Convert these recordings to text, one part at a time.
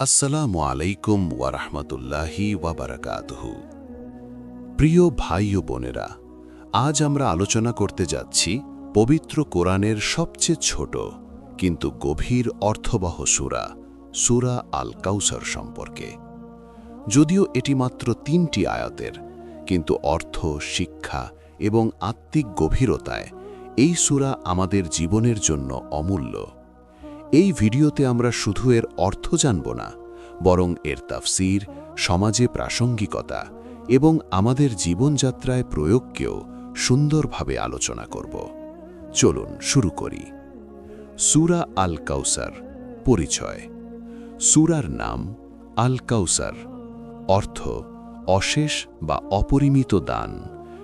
আসসালামু আলাইকুম ওয়ারহমতুল্লাহি ওয়াবারাকাতহু প্রিয় ভাই ও বোনেরা, আজ আমরা আলোচনা করতে যাচ্ছি পবিত্র কোরআনের সবচেয়ে ছোট কিন্তু গভীর অর্থবহ সুরা সুরা আল কাউসার সম্পর্কে। যদিও এটি মাত্র তিনটি আয়াতের, কিন্তু অর্থ, শিক্ষা এবং আত্মিক গভীরতায় এই সুরা আমাদের জীবনের জন্য অমূল্য। এই ভিডিওতে আমরা শুধু এর অর্থ জানব না, বরং এর তাফসির, সমাজে প্রাসঙ্গিকতা এবং আমাদের জীবনযাত্রায় প্রয়োগকেও সুন্দরভাবে আলোচনা করব। চলুন শুরু করি। সুরা আল কাউসার পরিচয়। সুরার নাম আল কাউসার অর্থ অশেষ বা অপরিমিত দান,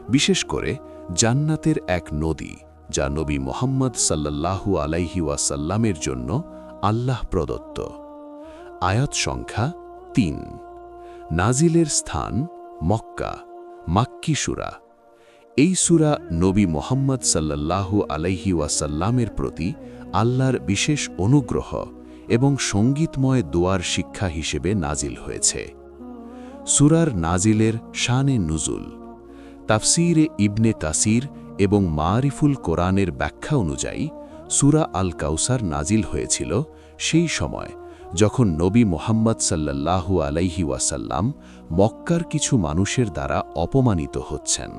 বিশেষ করে জান্নাতের এক নদী। যা নবী মোহাম্মদ সাল্লাল্লাহু আলাইহি ওয়াসাল্লামের জন্য আল্লাহ প্রদত্ত। আয়াত সংখ্যা তিন। নাজিলের স্থান মক্কা, মাক্কি সুরা। এই সুরা নবী মোহাম্মদ সাল্লাল্লাহু আলাইহি ওয়াসাল্লামের প্রতি আল্লাহর বিশেষ অনুগ্রহ এবং সঙ্গীতময় দোয়ার শিক্ষা হিসেবে নাজিল হয়েছে। সুরার নাজিলের শানে নুজুল। তাফসিরে ইবনে কাসির এবং মারিফুল কোরআনের ব্যাখ্যা অনুযায়ী, সুরা আল কাউসার নাজিল হয়েছিল সেই সময় যখন নবী মোহাম্মদ সাল্লাল্লাহু আলাইহি ওয়াসাল্লাম মক্কার কিছু মানুষের দ্বারা অপমানিত হচ্ছেন।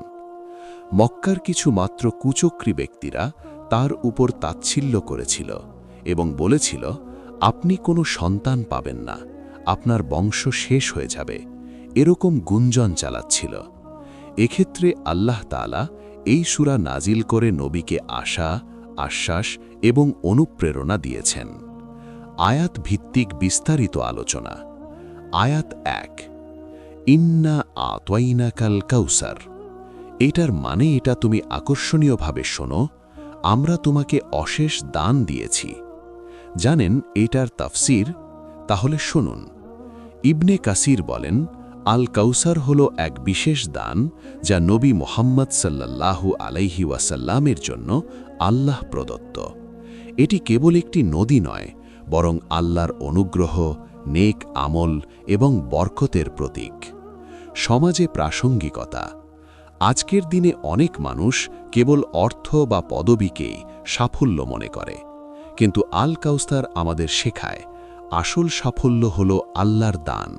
মক্কার কিছু মাত্র কুচক্রী ব্যক্তিরা তার উপর তাচ্ছিল্য করেছিল এবং বলেছিল, আপনি কোনো সন্তান পাবেন না, আপনার বংশ শেষ হয়ে যাবে। এরকম গুঞ্জন চালাচ্ছিল। এক্ষেত্রে আল্লাহ তালা এই সুরা নাজিল করে নবীকে আশা, আশ্বাস এবং অনুপ্রেরণা দিয়েছেন। আয়াত ভিত্তিক বিস্তারিত আলোচনা। আয়াত এক, ইন্না আতওয়াইনা কাল কাউসার। এটার মানে এটা তুমি আকর্ষণীয়ভাবে শোনো, আমরা তোমাকে অশেষ দান দিয়েছি। জানেন এটার তাফসির? তাহলে শুনুন। ইবনে কাসির বলেন আল কাউসার হল এক বিশেষ দান যা নবী মোহাম্মদ সাল্লাল্লাহু আলাইহি ওয়াসাল্লামের জন্য আল্লাহ প্রদত্ত। এটি কেবল একটি নদী নয়, বরং আল্লাহর অনুগ্রহ, নেক আমল এবং বরকতের প্রতীক। সমাজে প্রাসঙ্গিকতা। আজকের দিনে অনেক মানুষ কেবল অর্থ বা পদবীকেই সাফল্য মনে করে। কিন্তু আল কাউস্তার আমাদের শেখায়, আসল সাফল্য হল আল্লাহর দান।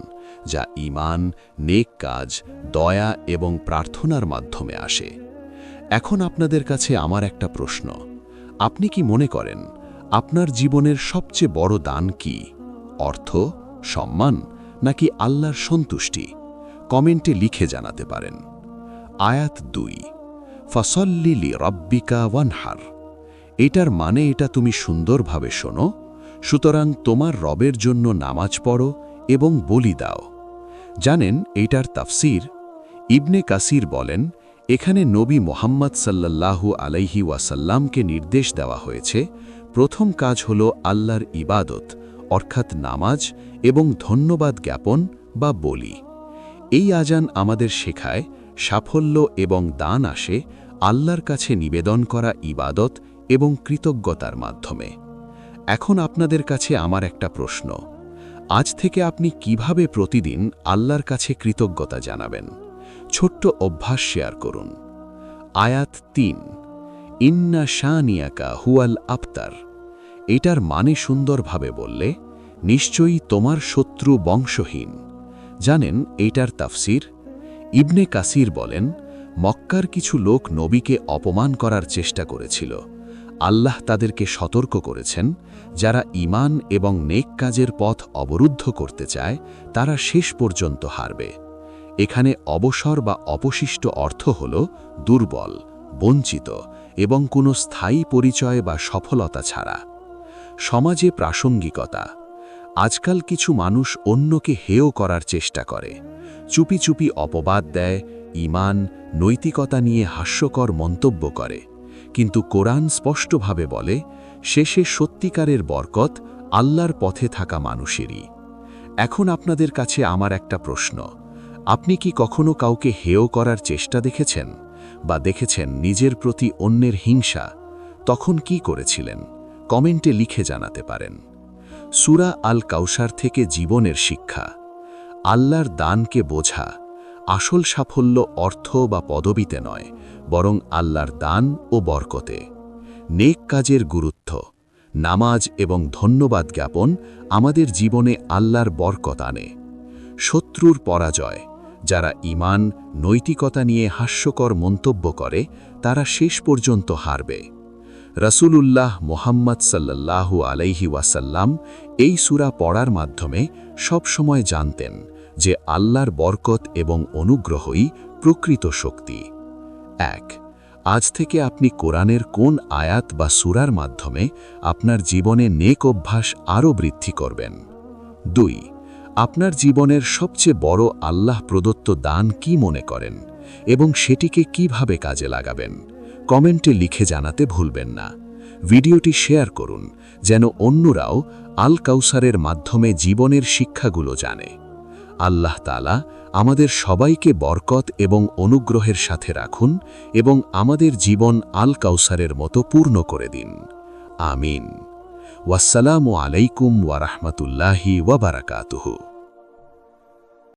যা ইমান নেক কাজ, দয়া এবং প্রার্থনার মাধ্যমে আসে। এখন আপনাদের কাছে আমার একটা প্রশ্ন। আপনি কি মনে করেন, আপনার জীবনের সবচেয়ে বড় দান কি? অর্থ, সম্মান, নাকি আল্লাহর সন্তুষ্টি? কমেন্টে লিখে জানাতে পারেন। আয়াত দুই ফসল্লিলি রব্বিকা ওয়ানহার। এটার মানে এটা তুমি সুন্দরভাবে শোনো, সুতরাং তোমার রবের জন্য নামাজ পড়ো এবং বলি দাও। জানেন, এইটার তাফসির ইবনে কাসির বলেন, এখানে নবী মোহাম্মদ সাল্লাল্লাহু আলাইহি ওয়াসাল্লামকে নির্দেশ দেওয়া হয়েছে, প্রথম কাজ হল আল্লাহর ইবাদত, অর্থাৎ নামাজ এবং ধন্যবাদ জ্ঞাপন বা বলি। এই আজান আমাদের শেখায় সাফল্য এবং দান আসে আল্লাহর কাছে নিবেদন করা ইবাদত এবং কৃতজ্ঞতার মাধ্যমে। এখন আপনাদের কাছে আমার একটা প্রশ্ন। আজ থেকে আপনি কীভাবে প্রতিদিন আল্লাহর কাছে কৃতজ্ঞতা জানাবেন? ছোট্ট অভ্যাস শেয়ার করুন। আয়াত তিন, ইন্না শানিয়াকা হুয়াল আফতার এটার মানে সুন্দরভাবে বললে, নিশ্চয়ই তোমার শত্রু বংশহীন। জানেন এইটার তাফসির? ইবনে কাসির বলেন, মক্কার কিছু লোক নবীকে অপমান করার চেষ্টা করেছিল। আল্লাহ তাদেরকে সতর্ক করেছেন, যারা ইমান এবং নেক কাজের পথ অবরুদ্ধ করতে চায়, তারা শেষ পর্যন্ত হারবে। এখানে অবসর বা অপশিষ্ট অর্থ হল দুর্বল, বঞ্চিত এবং কোনো স্থায়ী পরিচয় বা সফলতা ছাড়া। সমাজে প্রাসঙ্গিকতা। আজকাল কিছু মানুষ অন্যকে হেয় করার চেষ্টা করে। চুপি চুপি অপবাদ দেয় ইমান নৈতিকতা নিয়ে হাস্যকর মন্তব্য করে। কিন্তু কোরআন স্পষ্টভাবে বলে, শেষে সত্যিকারের বরকত আল্লাহর পথে থাকা মানুষেরই। এখন আপনাদের কাছে আমার একটা প্রশ্ন। আপনি কি কখনো কাউকে হেয় করার চেষ্টা দেখেছেন? বা দেখেছেন নিজের প্রতি অন্যের হিংসা? তখন কি করেছিলেন? কমেন্টে লিখে জানাতে পারেন। সুরা আল কাউসার থেকে জীবনের শিক্ষা। আল্লাহর দানকে বোঝা আসল সাফল্য অর্থ বা পদবিতে নয়, বরং আল্লাহর দান ও বরকতে। নেক কাজের গুরুত্ব, নামাজ এবং ধন্যবাদ জ্ঞাপন আমাদের জীবনে আল্লাহর বরকত আনে। শত্রুর পরাজয়, যারা ইমান নৈতিকতা নিয়ে হাস্যকর মন্তব্য করে, তারা শেষ পর্যন্ত হারবে। রসুলুল্লাহ মোহাম্মদ সাল্লাল্লাহু আলাইহি ওয়াসাল্লাম এই সূরা পড়ার মাধ্যমে সবসময় জানতেন যে আল্লাহর বরকত এবং অনুগ্রহই প্রকৃত শক্তি। এক, আজ থেকে আপনি কোরআনের কোন আয়াত বা সুরার মাধ্যমে আপনার জীবনে নেক অভ্যাস আরও বৃদ্ধি করবেন? দুই, আপনার জীবনের সবচেয়ে বড় আল্লাহ প্রদত্ত দান কি মনে করেন এবং সেটিকে কীভাবে কাজে লাগাবেন? কমেন্টে লিখে জানাতে ভুলবেন না। ভিডিওটি শেয়ার করুন, যেন অন্যরাও আল কাউসারের মাধ্যমে জীবনের শিক্ষাগুলো জানে। আল্লাহ তালা আমাদের সবাইকে বরকত এবং অনুগ্রহের সাথে রাখুন এবং আমাদের জীবন আল কাউসারের মতো পূর্ণ করে দিন। আমিন। ওয়াসালামু আলাইকুম ওয়ারাহমাতুল্লাহি ওয়াবারাকাতুহু